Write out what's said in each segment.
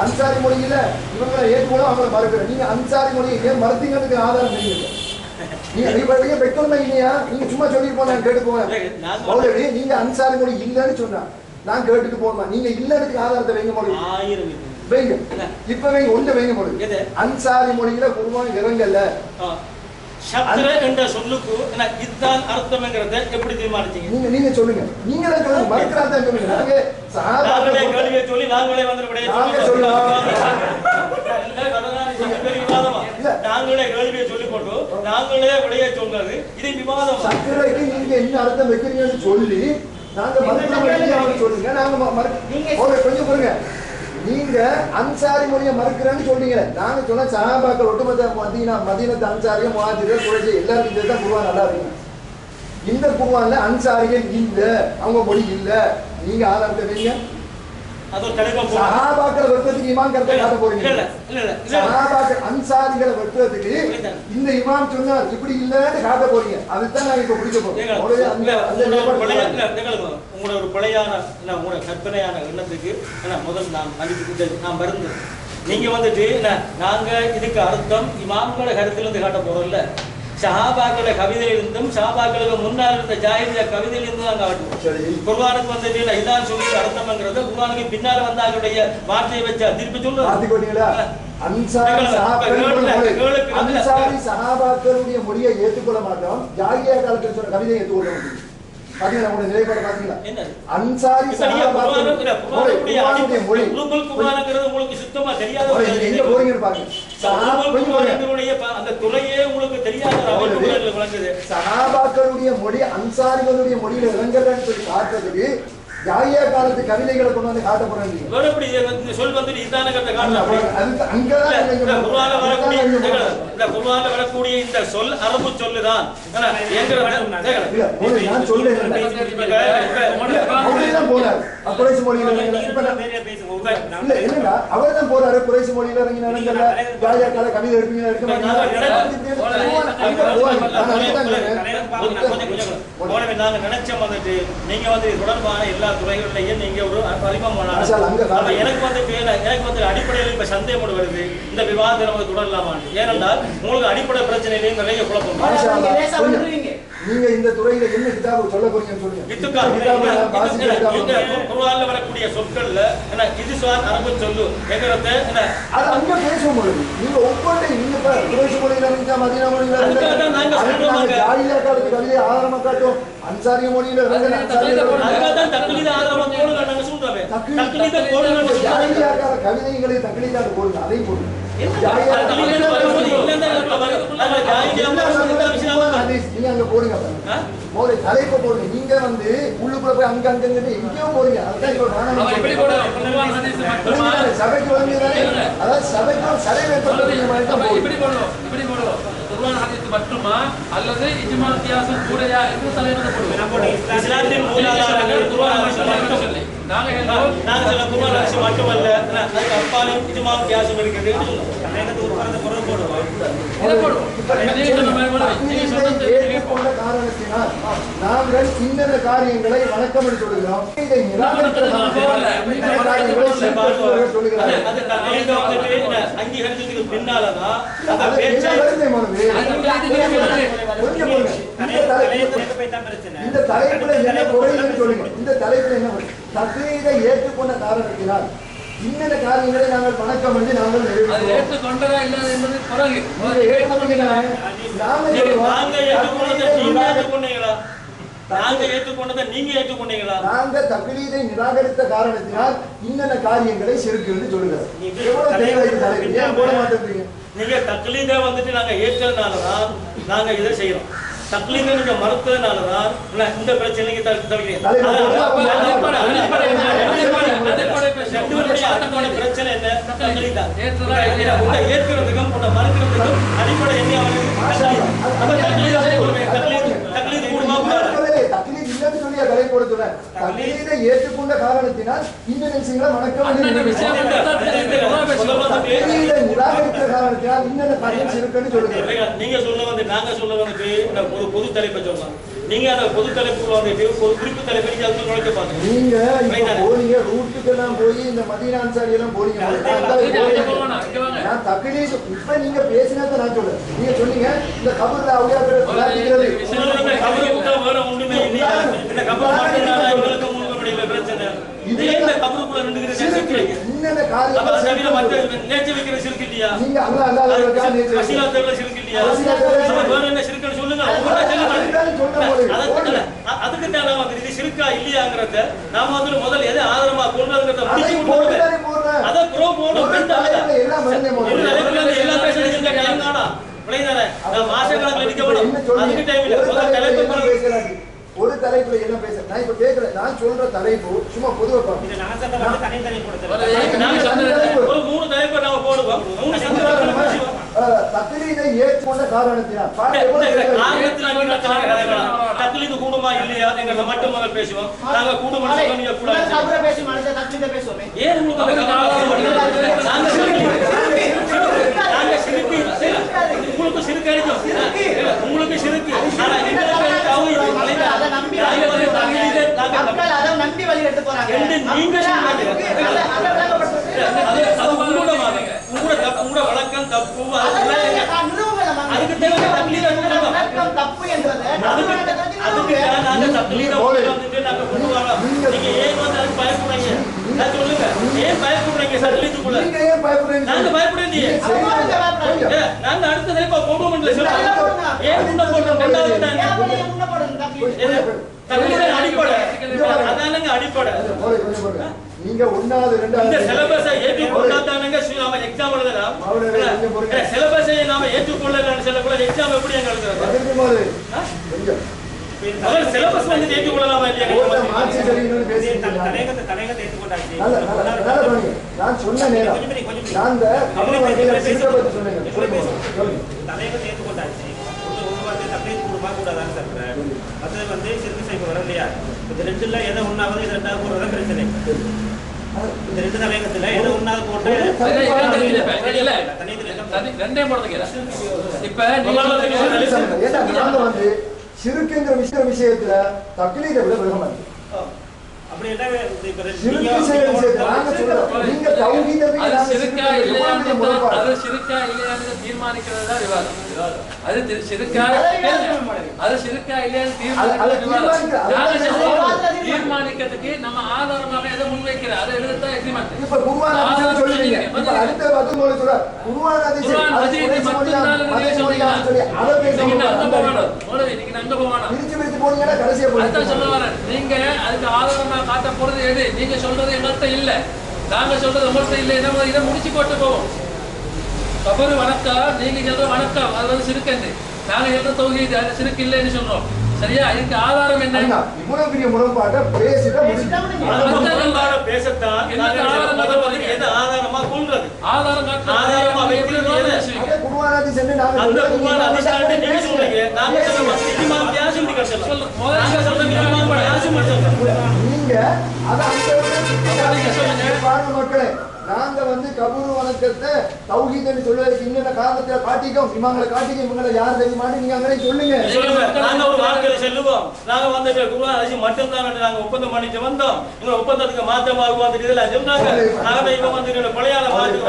அன்சாரி மொழியில இவங்களை ஏற்றுக்கொள்ள அவங்களை மறுக்கிறேன் நீங்க அன்சாரி மொழியை ஏன் மறுத்தீங்கன்னு ஆதாரம் தெரியுது. நீங்க நீங்க வைக்கணுமா இல்லையா? நீங்க சும்மா சொல்லிட்டு போனா கேட்டு போவேன் மௌலவி நீங்க அன்சாரி மொழி இல்லைன்னு சொன்னா நான் கேட்டுட்டு போகணுமா நீங்க இல்லைன்னு ஆதாரத்தை வைங்க மொழி. வைங்க? இப்ப வைங்க ஒன்று வைங்க மொழி? அன்சாரி மொழியில குருவான் இறங்கல. சத்ர என்ற சொல்லுக்கு இதுதான் அர்த்தம்ங்கிறத எப்படி தீர்மானிச்சீங்க? நீங்க நீங்க சொல்லுங்க. நீங்க தான் சொல்லுங்க மறுக்கிறா தான் சொல்லுங்க. நாங்க நாங்களே சஹாபாக்கள் கேள்வியை சொல்லி நாங்களே வந்து விடையை நாங்க. நாங்களே கேள்வியை சொல்லி நாங்களே விடையை சொன்னது இது விவாதமா. சர்க்கரைக்கு நீங்க என்ன அர்த்தம் வைக்கிறீங்கன்னு சொல்லி நாங்க மறுக்கிறோம் சொல்லுங்க. நாங்க மறு- ஓகே, கொஞ்சம் பொறுங்க. நீங்க அன்சாரி மொழியை மறுக்கிறேன்னு சொல்றீங்க நாங்க சொன்ன சகாபாக்கள் ஒட்டுமொத்த மதீனா மதீனத்து அன்சாரியும் முஹாஜிர்கள் குறைச்சி எல்லாருக்கும் இந்த தான் குருவான் நல்லா இருக்கும் இந்த குருவான்ல அன்சாரிகள் இல்லை. அவங்க மொழி இல்லை. நீங்க ஆதாரத்தை வைங்க அது ஒரு தலைப்பா போகும். சஹாபாக்கள் வெட்டுறதுக்கு இமாம் கருத்தை காட்ட போறீங்க. இல்ல, இல்ல, இல்ல, இல்ல. சஹாபாக்கள் அன்சாரிகளை வெட்டுறதுக்கு இந்த இமாம் சொன்னார். இப்படி இல்லன்னு காட்ட போறீங்க. அதுதான் நாங்க இப்ப பிடிக்க போறோம். இல்ல, அந்த உங்களோட ஒரு இல்ல. இல்ல, கேளுங்க. உங்களோட ஒரு பழையான இல்ல, உங்களோட கற்பனையான எண்ணத்துக்கு என்ன, முதல் நாம் மதிப்பு நான் மருந்து நீங்க வந்துட்டு என்ன, நாங்க இதுக்கு அர்த்தம் இமாம்களோட கருத்திலிருந்து காட்ட போறோம்ல ஷஹாபாக்களோட கவிதையிலிருந்தும் ஷஹாபாக்களுக்கு முன்னால் இருந்த ஜாகிரிய கவிதையிலிருந்தும் நாங்க காட்டுவோம் சரி. குர்வானுக்கு இல்ல, இதான் சொல்லி அர்த்தம்ங்கிறது குர்வானுக்கு பின்னால வந்தாங்களுடைய வார்த்தையை வச்சா திருப்பி. அன்சாரி சஹாபாக்களுடைய மொழியை ஏற்றுக்கொள்ள மாட்டோம். ஜாகியா காலத்தில் சொன்ன கவிதையை ஏற்றுக்கொள்ள மாட்டோம். உங்களுக்கு சுத்தமா தெரியாத அந்த துறையே உங்களுக்கு தெரியாத விளங்குது சஹாபாக்களுடைய மொழி அன்சாரிகளுடைய மொழியில இறங்கலன்னு சொல்லி காட்டுறதுக்கு ஜாகியா காலத்து கவிதைகளை கொண்டு வந்து காட்ட எப்படி இது வந்து இந்த சொல் வந்துட்டு இதான கட்ட காட்டலாம் அங்கதான் வரக்கூடிய வரக்கூடிய இந்த சொல் அரபு சொல்லுதான் என்ன, என்கிற- இல்ல, மோடி, நான் சொல்றேன் போறாரு குறைசி மொழியில இல்ல என்னடா அவர் தான் போறாரு குறைசி மொழியில இறங்கி நடங்கல ஜாலியா கால கவிதை எடுப்பீங்க எடுக்க நினைச்சோம் வந்துட்டு நீங்க வந்து தொடர்பான எல்லா துறைகளிலையும் நீங்க ஒரு அறிமுகம் ஆஷா, அங்க பண்ணலாம் அப்ப எனக்கு வந்து எனக்கு வந்து அடிப்படையில் இப்ப சந்தேகம் ஒண்ணு வருது. இந்த விவாதத்தை நம்ம தொடரலாமான்னு. ஏனென்றால் உங்களுக்கு அடிப்படை பிரச்சனையிலையும் நிறைய குழப்பம். நீங்க இந்த துறையில என்ன கிதாபு சொல்ல போறீங்கன்னு சொல்லுங்க. குர்ஆன்ல வரக்கூடிய சொற்கள்ல இது சார் அரபு சொல்லு என்கிறத அது அங்க பேசும் பொழுது நீங்க ஒவ்வொன்றையும் நீங்க குறைசி மொழியில இருந்தா மதீனா மொழியில இருந்தா. ஜாலியா காலத்து கவிதை ஆதாரமா காட்டும் அன்சாரிய மொழியில அன்சாரிய அதுக்காகத்தான் தக்லீத ஆதரவா போடுங்க நாங்க சொல்றோமே. தக்லீத சொல்றோம். ஜாலியா கால கவிதைகளை தக்லீதாட்டு போடுங்க. அதையும் போடுங்க. நீங்க வந்து உள்ளுக்குள்ள போய் அங்க அங்க எங்கேயோ போறீங்க சபைக்கு வந்து அதாவது சபைக்கு சடை இப்படி இப்படி குர்ஆன் ஹதீஸ் மட்டுமா அல்லது இஜ்மா வித்தியாசம் கூடயா என்று தலையிட்டு இஸ்லாத்தின் மூலாதாரங்கள் குர்ஆன் ஹதீஸ் மட்டும் நாங்க சொல்றோம், நாங்க சில ஹதீஸ் மட்டுமல்ல அதுக்கு அப்பாலும் இஜ்மா கியாசம் இருக்குது போடுவோம். நீங்க சொன்ன மாதிரி போடுவோம். காரணத்தினால் நாங்கள் இன்னென்ன காரியங்களை வணக்கம் என்று சொல்கிறோம் இதை அங்கீகரிச்சதுக்கு பின்னாலதான். இந்த தலைப்பு இந்த தலைப்புல என்ன குறைன்னு சொல்லுங்க இந்த தலைப்புல என்ன தக்லீதை ஏற்றுக்கொண்ட காரணத்தினால் இன்னென்ன காரியங்களை நாங்கள் வணக்கம் என்று நாங்கள். நீங்க ஏற்றுக்கொண்டதை நீங்க ஏற்றுக்கொண்டீங்களா நாங்க ஏற்றுக்கொண்டதை நீங்க ஏற்றுக்கொண்டீங்களா நாங்க தக்லீதை நிராகரித்த காரணத்தினால் இன்னென்ன காரியங்களை செருக்கு என்று சொல்லுகிறார் நீங்க தக்லீதை வந்துட்டு நாங்க ஏற்றதுனாலதான் நாங்க இதை செய்யறோம். தக்லீதை நீங்க மறுத்ததுனாலதான் இல்ல, இந்த பிரச்சனைக்கு பிரச்சனை. அடிப்படை என்ன? மறுக்கிறதுக்கும் அடிப்படை அவனுக்கு தக்லீத். அப்ப தக்லீதை சொல்லுங்க. தக்லீத் தக்லீத் கூடுமா கூடாதா? சொல்லலை, தக்லீத் இல்லைன்னு சொல்லி அதை தலைப்பு கொடுத்துள்ள தக்லீதை ஏற்றுக்கொண்ட காரணத்தினால் இந்த நிமிஷங்களை வணக்கம் நிராகரித்த காரணத்தினால் இன்னென்ன காரியம் இருக்குன்னு சொல்லுங்க நீங்க சொல்ல வந்து நாங்க சொல்ல வந்துட்டு இந்த பொது தலைப்பை சொல்லலாம் நீங்க அந்த பொது தலைப்புக்குள்ள வந்துட்டு ஒரு குறிப்பு தலைப்பை நீங்க அதுக்குள்ள நுழைக்க பாருங்க நீங்க இப்ப போனீங்க ரூட்டுக்கு எல்லாம் போய் இந்த மதீனா அன்சாரி எல்லாம் போனீங்க நான் அந்த தக்லீஸ் இப்ப நீங்க பேசினத நான் சொல்றேன் நீங்க சொன்னீங்க இந்த கபர்ல கபரு வேற ஒண்ணுமே இந்த கபரு மட்டும்தான் இது இந்த கபருக்குள்ள சிறுக்கு இன்னென்ன அப்ப வைக்கிற சிறுக்கு இல்லையா நீங்க அல்ல அல்ல அல்ல கசிலா தேவையில சிறுக்கு இல்லையா கசிலா தேவையில அப்ப வேற என்ன சிறுக்குன்னு சொல்லுங்க. அதுக்கு தான் நாம இது சிறுக்கா இல்லையாங்கிறத நாம வந்து முதல்ல எதை ஆதாரமா கொள்றதுங்கிறத அதை முடிச்சு போடுறேன். அத ப்ரோ தலைப்புல எல்லாம் இந்த டைம் தானா விளையாட நான் நிக்க வேணும்? அதுக்கு டைம் இல்ல முதல்ல தலைப்புல என்ன பேச நான் இப்ப கேட்கல. நான் சொல்ற தலைப்பு சும்மா பொதுவா சந்தர்ப்பங்களை பேசுவோம் தக்லீதை ஏற்றுக்கொண்ட காரணத்தினால். தக்லீது கூடுமா இல்லையா எங்களை மட்டும் முதல்ல பேசுவோம். நாங்க கூடுமா நீங்க கபரை பேசி மனுஷன் தக்லீதை பேசுவோமே. ஏன் உங்களுக்கு அந்த கவலை வருது? நாங்க சிறுக்கு. நாங்க சிறுக்கு. உங்களுக்கு சிறுக்கு அடிக்கும். இல்ல, உங்களுக்கு சிறுக்கு. ஆனா எங்களுக்கு தௌஹீத். அதை நம்பி நாங்க வந்து தக்லீதை நாங்க மக்கள் அதை நம்பி வழி எடுத்து போறாங்க. என்று நீங்க மக்கள் சொல்றீங்க. அதை- அதை விளங்கப்படுத்துறது. அது அது உங்களோட வாதம். உங்களோட தப்பு, உங்களோட வழக்கம் தப்பு அதெல்லாம் அதெல்லாம் நீங்க கா- நிறுவுங்கள மகன். அதுக்கு தேவை தக்லீதை நிறுவனம். விளக்கம் தப்பு என்பது அதுக்கு தமிழ்நாட்டை பத்தி அதுக்கு நிறுவுங்க. தான் நாங்க தக்லீதை கொண்டு வந்துட்டு நாங்க கொண்டு வரோம். நீங்க ஏன் வந்து அதுக்கு பயப்படுறீங்க? நான் சொல்லுங்க. ஏன் பயப்படுறீங்க தக்லீதுக்குள்ள? நீங்க ஏன் பயப்படுறீங்க நாங்க பயப்படுறீங்க. கொஞ்சம். ஏ, நாங்க அடுத்த தலைப்பா போடுவோம்ல சொல்லுங்க. நல்லா போடுங்க. ஏன் முன்ன போடுறோம்? ரெண்டாவது ஏன் தானே. நீங்க முன்ன போடுங்க தக்லீத்? இது தக்லீதின் அடிப்படை. அதானங்க அடிப்படை. நீங்க ஒன்னாவது இந்த ரெண்டாவது சிலபஸை ஏற்றுக்கொண்டாதானங்க சு- நாம எக்ஸாம் எழுதலாம். சிலபஸை நாம ஏற்றுக்கொள்ளலன்னு சொல்லக்கூட எக்ஸாம் எப்படி எங்க எழுதுறது? கொஞ்சம். முதல்ல சிலபஸ் வந்து ஏற்றுக்கொள்ளலாமா இல்லையா? மாற்றி சரின்னு இது பேசிட்டு த- இருக்காங்க. தலையங்கத்தை தலையங்கத்தை ஏற்றுக்கொண்டாச்சு. நான் சொன்ன நேரம். நான் இந்த தமிழ் வாழ்க்கையில சிறுத்தை பத்தி சொல்லுங்க தலையங்கத்தை ஏற்றுக்கொண்டாச்சு. வந்து சொல்றேன். இந்த ரெண்டுல எதை இது ரெண்டாவது போடுறதா பிரச்சனை. இந்த ரெண்டு தலையங்கத்துல எதை ஒண்ணாவது போட்டு ரெண்டே போடுறதுக்கு இப்ப சிறுக்குங்கிற விஷய விஷயத்துல தக்லீதை விட விட மாட்டோம் தீர்மானிக்கிறது தான் விவாதம். அது சிறுக்கா அதை சிறுக்கா இல்லையான்னு. தீர்மானிக்கிறதுக்கு நம்ம ஆதாரமாக எதை அதை எழுதத்தான் எக்ரிமெண்ட் இப்ப சொல்லுவீங்க இப்ப அடுத்த பத்து மொழி சொல்ற மட்டும்தான் அங்க போகணும் நீங்க அங்க போகணும் பிரிச்சு பிரிச்சு போனீங்கன்னா கடைசியா சொல்ல நீங்க அதுக்கு ஆதாரமா காட்ட போறது எது? நீங்க சொல்றது எங்கள்கிட்ட இல்ல. நாங்க சொல்றது உங்கள்கிட்ட இல்ல. என்ன இதை முடிச்சு போட்டு போவோம் கபரு வணக்கம் நீங்க சொல்ற வணக்கம். அது வந்து சிறுக்கண்டு நாங்க சொல்ற தொகுதி அது சிறுக்கு இல்லைன்னு சொல்றோம். சரியா? இதுக்கு ஆதாரம் என்ன? இவ்வளவு பெரிய முரண்பாட்டை ஆதாரம் என்று நாங்க நாங்க மக்களே நாங்க வந்து கபூர் வணக்கத்தை தௌஹீத்னு சொல்வதற்கு இன்னென்ன காரணத்தை காட்டிக்கோம் இவங்களை காட்டிக்கோம் இவங்களை யார் தெரியுமான்னு நீங்க அங்கே சொல்லுங்க சொல்லுங்க நாங்க ஒரு வாழ்க்கையில செல்லுவோம் நாங்க வந்துட்டு குருவா அரிசி நாங்க ஒப்பந்தம் பண்ணிட்டு வந்தோம் இவங்க ஒப்பந்தத்துக்கு மாற்றமாக வந்துட்டு இதெல்லாம் சொன்னாங்க நாங்க இவங்க பழையால மாற்றி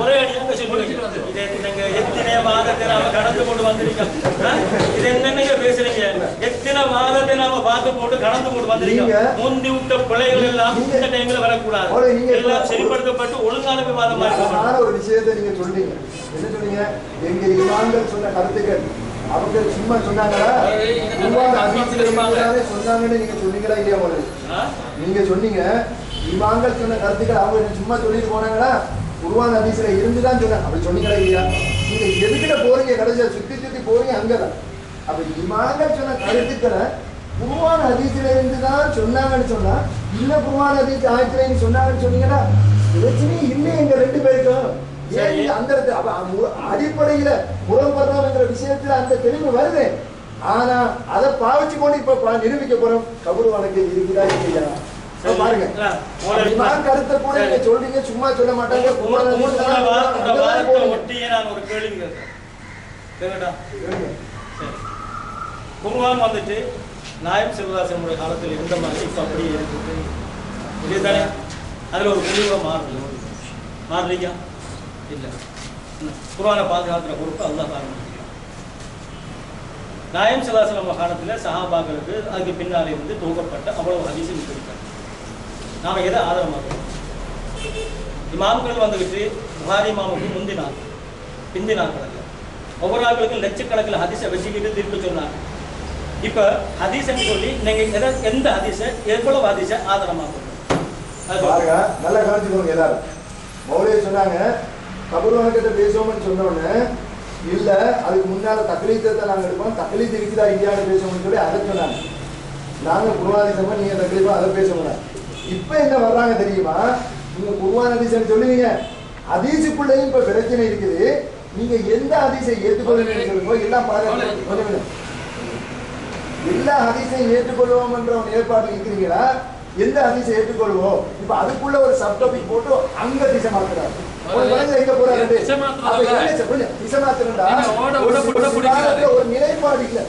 ஒரே அடியாக சொல்லுங்க இது நீங்க எத்தனை மாதத்தை நாம கடந்து கொண்டு வந்திருக்கோம்? இது என்னென்னங்க பேசுறீங்க? எத்தனை மாதத்தை நாம பார்த்து போட்டு கடந்து கொண்டு வந்திருக்கோம்? முந்தி விட்ட பிழைகள் எல்லாம் இந்த டைம்ல வரக்கூடாது. எல்லாம் சரிப்படுத்தப்பட்டு ஒழுங்கான விவாதமா இருக்கணும். அழகான ஒரு விஷயத்தை நீங்க சொல்றீங்க என்ன சொன்னீங்க? எங்க இமாம்கள் சொன்ன கருத்துக்கள். அவங்க சும்மா சொன்னாங்களா? சொன்னாங்கன்னு நீங்க சொன்னீங்களா இல்லையா? நீங்க சொன்னீங்க இமாம்கள் சொன்ன கருத்துக்கள் அவங்க சும்மா சொல்லிட்டு போனாங்களா? குர்ஆன் ஹதீஸ்ல இருந்து தான் சொன்னாங்க. அப்படி சொன்னீங்களா இல்லையா? நீங்க எதுக்கிட்ட போறீங்க கடைசியா? சுத்தி சுத்தி போறீங்க அங்கதான். அப்ப இமாம்கள் சொன்ன கருத்துக்களை குர்ஆன் ஹதீஸ்ல இருந்து தான் சொன்னாங்கன்னு சொன்னா இல்ல குர்ஆன் ஹதீஸ் ஆயத்துல சொன்னாங்கன்னு சொன்னீங்கன்னா பிரச்சனையே இல்லை எங்க ரெண்டு பேருக்கும். ஏன் அந்த அடிப்படையில முரண்படுறோம்ங்கிற விஷயத்துல அந்த தெளிவு வருது. ஆனா அதை பாவிச்சு கொண்டு இப்ப நிரூபிக்க போறோம். கபூர் வழக்கு இருக்குதா இல்லையா? பாருங்க. கருத்தை கூட நீங்க சொல்றீங்க சும்மா சொல்ல மாட்டாங்க. ஒட்டியே நான் ஒரு கேள்வி கேட்கிறேன் கேட்கட்டா கேளுங்க. சரி. குர்ஆன் வந்துட்டு நாயம் சிவதாசனுடைய காலத்தில் இருந்த மாதிரி இப்போ அப்படியே இருக்குது. இதுதானே அதில் ஒரு தெளிவாக மாறல மாறலையா இல்லை. குர்ஆனை பாதுகாக்கிற பொறுப்பு அல்லாஹ் தான் நாயம் சிவதாசன் காலத்தில் சஹாபாக்களுக்கு அதுக்கு பின்னாலே வந்து தொகுக்கப்பட்ட அவ்வளவு ஹதீஸும் இருக்காங்க நாம் எதை ஆதரமாக்கிறோம் இமாம்கள் வந்துக்கிட்டு புகாரி இமாமுக்கு முந்தினார் பிந்தினார் ஒவ்வொரு ஆட்களுக்கும் லட்சக்கணக்கில் ஹதீஸை வச்சுக்கிட்டு தீர்ப்பு சொன்னாங்க. இப்போ ஹதீஸ்ன்னு சொல்லி நீங்கள் எதை எந்த ஹதீஸை எவ்வளவு ஹதீஸை ஆதரமாக்கணும்? அது பாருங்க நல்லா கவனிச்சுக்கோங்க எல்லாரும். மௌலிய சொன்னாங்க கபூர் வணக்கத்தை பேசுவோம்னு சொன்னோடனே இல்லை இல்ல அதுக்கு முன்னால் தக்லீத்தை நாங்கள் எடுப்போம் தக்லீத் இருக்குதா இல்லையான்னு பேசுவோம்னு சொல்லி அதை சொன்னாங்க. நாங்க குருவாதிசமா நீங்க தக்லீஃபா அதை பேசுவோம் இப்ப என்ன வர்றாங்க தெரியுமா நீங்க குருவான் ஹதீஸ்னு சொல்லுவீங்க ஹதீஸுக்குள்ளேயும் இப்ப பிரச்சனை இருக்குது நீங்க எந்த ஹதீஸை ஏற்றுக்கொள்ளுங்கன்னு சொல்லுங்க எல்லாம் கொஞ்சம். எல்லா ஹதீஸையும் ஏற்றுக்கொள்வோம் என்ற ஒரு ஏற்பாடு இருக்கிறீங்களா எந்த ஹதீஸை ஏற்றுக்கொள்வோம் இப்ப அதுக்குள்ள ஒரு சப் டாபிக் போட்டு அங்க திசை மாத்துறாரு ஒரு நிலைப்பாடு இல்ல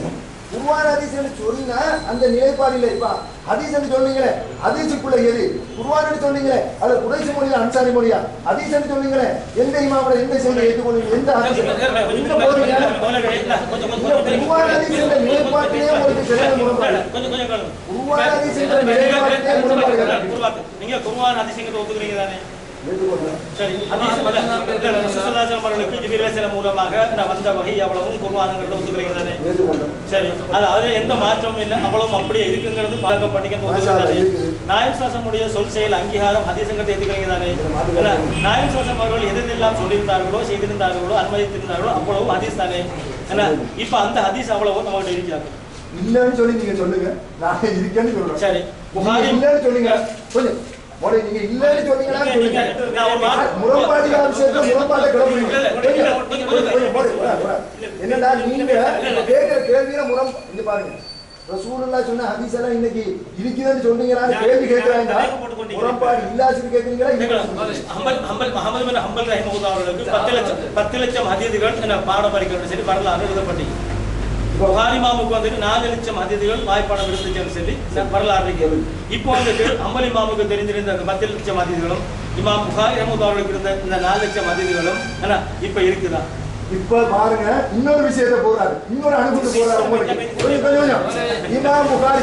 குர்ஆன் ஹதீஸ்னு சொன்னா அந்த நிலைப்பாடு இல்ல இப்ப ஹதீஸ்னு சொன்னீங்களே ஹதீஸுக்குள்ள எது குர்ஆன் சொன்னீங்களே அது குறைசி மொழியா அன்சாரி மொழியா ஹதீஸ்னு சொன்னீங்களே எந்த இமாமோட எந்த செய்தி ஏற்றுக்கொள்வீங்க எந்த ஹதீஸ் என்ற நிலைப்பாட்டிலே உங்களுக்கு சரியான முரண்பாடு ஹதீஸ் என்ற நிலைப்பாட்டிலே முரண்பாடு. நீங்க குர்ஆன் ஹதீஸுங்கிறத ஒத்துக்கிறீங்க தானே மூலமாக வந்த வகை அவ்வளவும். சரி எந்த மாற்றமும் இல்லை அவ்வளவும் அப்படியே இருக்குங்கிறது. நாயம் சாசமுடைய சொல் செயல் அங்கீகாரம் ஹதீசங்கத்தை ஏற்றுக்கிறீங்க தானே. நாயம் சாசம் அவர்கள் எதெல்லாம் சொல்லியிருந்தார்களோ செய்திருந்தார்களோ அனுமதித்திருந்தார்களோ அவ்வளவும் ஹதீஸ் தானே இப்ப அந்த ஹதீஸ் அவ்வளவும் நம்மகிட்ட இருக்கிறாங்க இல்லைன்னு சொல்லி நீங்க சொல்லுங்க நான் இருக்கேன்னு சொல்றேன் சரி புகாரி இல்லைன்னு கொஞ்சம் முதல்ல நீங்க இல்லைன்னு சொன்னீங்கன்னா நீங்க- சொல்லுங்க. நீங்க- நான் ஒரு மா- முரண்பாடுகார விஷயத்துல முரண்பாட்டை கிளம்புறீங்க. என்னடா நீங்க கேட்கிற கேள்வியில முரண் இங்க பாருங்க. ரசூலுல்லாஹ் சொன்ன ஹதீஸ் எல்லாம் இன்னைக்கு இருக்குதுன்னு சொன்னீங்களான்னு கேள்வி கேட்கிறாங்க. முரண்பாடு இல்லாச்சுன்னு கேட்குறீங்களா ஹம்பல் ஹம்பல் முகமது பின் ஹம்பல் ரஹிமஹுல்லாஹ் அவர்களுக்கு பத்து லட்சம் பத்து லட்சம் ஹதீதுகள் என்ன பாடம் படிக்கிறது சரி வரலாறு எழுதப்பட்டீங்க. புகாரி மாமுக்கு வந்துட்டு நாலு லட்சம் ஹதீதுகள் வாய்ப்பாடம் இருந்துச்சுன்னு சொல்லி வரலாறு இருக்குது இப்போ வந்துட்டு அம்பல் இமாமுக்கு தெரிஞ்சிருந்த அந்த பத்து லட்சம் ஹதீதுகளும் இமாம் புகாரி அவர்களுக்கு இருந்த இந்த நாலு லட்சம் ஹதீதுகளும் என்ன இப்போ இருக்குதா? இப்ப பாருங்க இன்னொரு விஷயத்தை போறாரு இன்னொரு அனுபவத்தை போறாரு உங்களுக்கு கொஞ்சம் கொஞ்சம் இமாம் புகாரி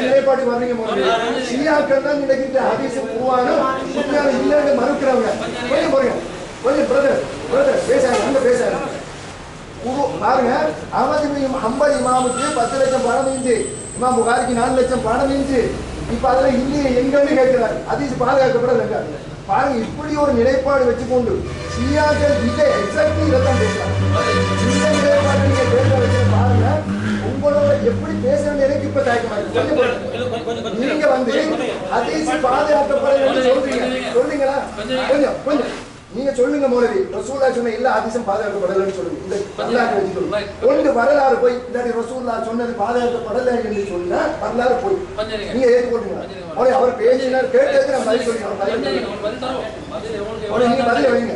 நிலைப்பாட்டுக்கு வர்றீங்க முதல்ல. ஷியாக்கள் தான் இன்னைக்கு இந்த ஹதீஸ் குர்ஆனும் சுன்னாவும் இல்லைன்னு மறுக்கிறவங்க. கொஞ்சம் பாருங்க கொஞ்சம் பிரதர் பிரதர் பேசாங்க அங்க பேசாங்க குரு பாருங்க அகமது ஹம்பல் இமாமுக்கு பத்து லட்சம் பணம் இருந்துச்சு இமாம் புகாரிக்கு நாலு லட்சம் பணம் இருந்துச்சு இப்ப அதுல இல்லையே எங்கன்னு கேட்கிறாரு. ஹதீஸ் பாதுகாக்கப்படல பாருங்க இப்படி ஒரு நிலைப்பாடு வச்சுக்கொண்டு ஷியாக்கள் இதை எக்ஸாக்ட்லி இதைத்தான் பேசுறாங்க. இந்த நிலைப்பாட்டை நீங்க பேச வச்சு பாருங்க உங்களோட எப்படி பேச வேண்டிய எனக்கு இப்ப தயக்கமா நீங்க வந்து ஹதீஸ் பாதுகாக்கப்படலன்னு சொல்றீங்க. சொல்றீங்களா? கொஞ்சம் கொஞ்சம். நீங்க சொல்லுங்க மௌலவி. ரசூல்லா சொன்ன எல்லா ஹதீஸும் பாதுகாக்கப்படலன்னு சொல்லுங்க. இந்த வரலாறு சொல்லுங்க. ஒன்று வரலாறு போய் இல்லாட்டி ரசூல்லா சொன்னது பாதுகாக்கப்படலை என்று சொன்னா வரலாறு போய். நீங்க ஏற்றுக்கொள்றீங்களா மௌலவி அவர் பேசினார் கேட்டதுக்கு நான் பதில் எவ்வளவு- மௌலவி, நீங்க பதில் வைங்க.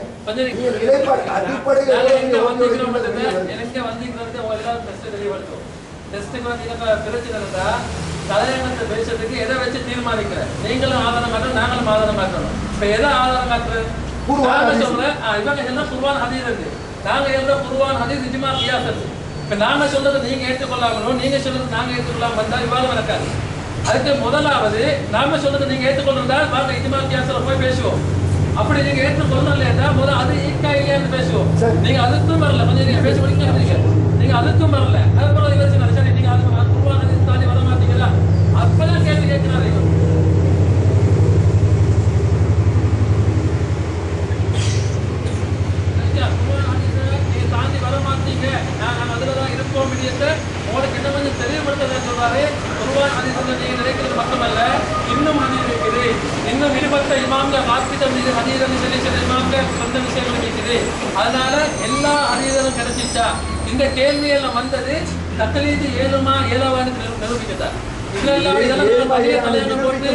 நீங்க நிலைப்பாடு அடிப்படையில் தலையங்கத்தை பேசுறதுக்கு எதை வச்சு தீர்மானிக்கிறேன்? நீங்களும் ஆதாரம் காட்டணும் நாங்களும் ஆதாரம் காட்டணும். இப்ப எதை ஆதாரம் காட்டுறது? ஹதீஸ். சொல்றேன் இவங்க என்ன குர்ஆன் ஹதீஸ் இருக்கு நாங்க என்ன குர்ஆன் ஹதீஸ் இஜ்மா கியாஸ் இருக்கு இப்ப நாங்க சொல்றது நீங்க ஏற்றுக்கொள்ளாமலும் நீங்க சொல்றது நாங்க ஏற்றுக்கொள்ளாம வந்தா விவாதம் நடக்காது. அதுக்கு முதலாவது நாம சொல்றது நீங்க ஏற்றுக்கொள்றதா வாங்க இஜ்மா கியாஸ்ல போய் பேசுவோம். அப்படி நீங்க ஏற்றுக்கொள்ளணும் இல்லையா முதல்ல அது ஈக்கா இல்லையான்னு பேசுவோம். நீங்க அதுக்கும் வரல. கொஞ்சம் நீங்க பேசி முடிக்காதீங்க நீங்க? அதுக்கும் வரல. அதுக்கப்புறம் நீங்க அது குர்ஆன் ஹதீஸ் தாண்டி வர மாட்டீங்களா? அப்பதான் கேள்வி கேட்கிறாரு இவர். ஐயா, குர்ஆன் ஹதீஸை நீங்க தாண்டி வர மாட்டீங்க நாங்க அதுல தான் இருப்போம் அப்படின்ட்டு உங்களுக்கு இன்னும் கொஞ்சம் தெளிவுபடுத்த சொல்றாரு குர்ஆன் ஹதீஸ்ல நீங்க நினைக்கிறது மட்டுமல்ல இன்னும் ஹதீஸ் இருக்குது இன்னும் இருபத்த இமாம்கள் ஆஸ்பிட்டல் மீது ஹதீஸ் சொல்லி சில இமாம்கள் சொந்த கிடைச்சிச்சா இந்த கேள்வியெல்லாம் வந்தது தக்கலீது ஏழுமா ஏழாவான்னு நிரூபிக்கத்தான் இதெல்லாம் இதெல்லாம் போட்டு